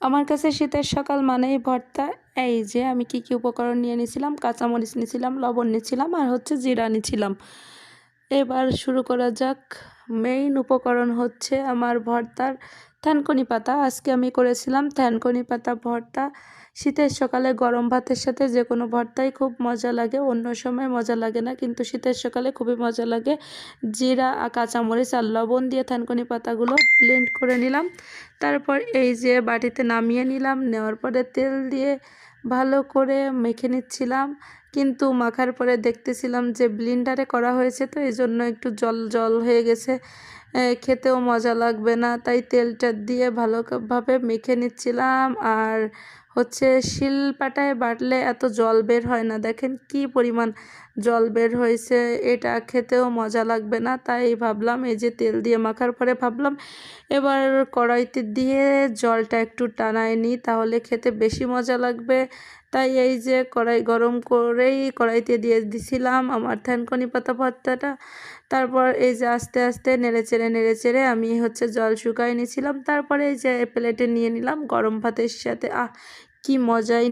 আমার কাছে শীতের সকাল মানেই ভর্তা। এই যে, আমি কি কি উপকরণ নিয়ে নিয়েছিলাম কাঁচামরিচ নিয়েছিলাম লবণ নিয়েছিলাম আর হচ্ছে জিরা নিয়েছিলাম এবার শুরু করা যাক। মেইন উপকরণ হচ্ছে আমার ভর্তার থানকুনি পাতা। আজকে আমি করেছিলাম থানকুনি পাতা ভর্তা। শীতের সকালে গরম ভাতের সাথে যে কোনো ভর্তাই খুব মজা লাগে, অন্য সময় মজা লাগে না। কিন্তু শীতের সকালে খুবই মজা লাগে। জিরা আর কাঁচামরিচ আর লবণ দিয়ে থানকুনি পাতাগুলো ব্লেন্ড করে নিলাম। তারপর এই যে বাটিতে নামিয়ে নিলাম, নেওয়ার পরে তেল দিয়ে ভালো করে মেখে নিচ্ছিলাম। কিন্তু মাখার পরে দেখতেছিলাম যে ব্লিন্ডারে করা হয়েছে, তো এই জন্য একটু জল জল হয়ে গেছে। খেতেও মজা লাগবে না। তাই তেলটা দিয়ে ভালোভাবে মেখে নিচ্ছিলাম। আর হচ্ছে শিলপাটায় বাটলে এত জল বের হয় না। দেখেন কি পরিমাণ জল বের হয়েছে। এটা খেতেও মজা লাগবে না। তাই ভাবলাম এই যে তেল দিয়ে মাখার পরে ভাবলাম এবার কড়াইতে দিয়ে জলটা একটু টানায় নিই। তাহলে খেতে বেশি মজা লাগবে। তাই এই যে কড়াই গরম করেই কড়াইতে দিয়ে দিছিলাম আমার থ্যানকনি পাতা ভর্তাটা। তারপর এই যে আস্তে আস্তে নেড়ে চেড়ে নেড়ে চেড়ে আমি হচ্ছে জল শুকাই নিয়েছিলাম। তারপরে এই যে প্লেটে নিয়ে নিলাম গরম ভাতের সাথে। আহ, কি মজাই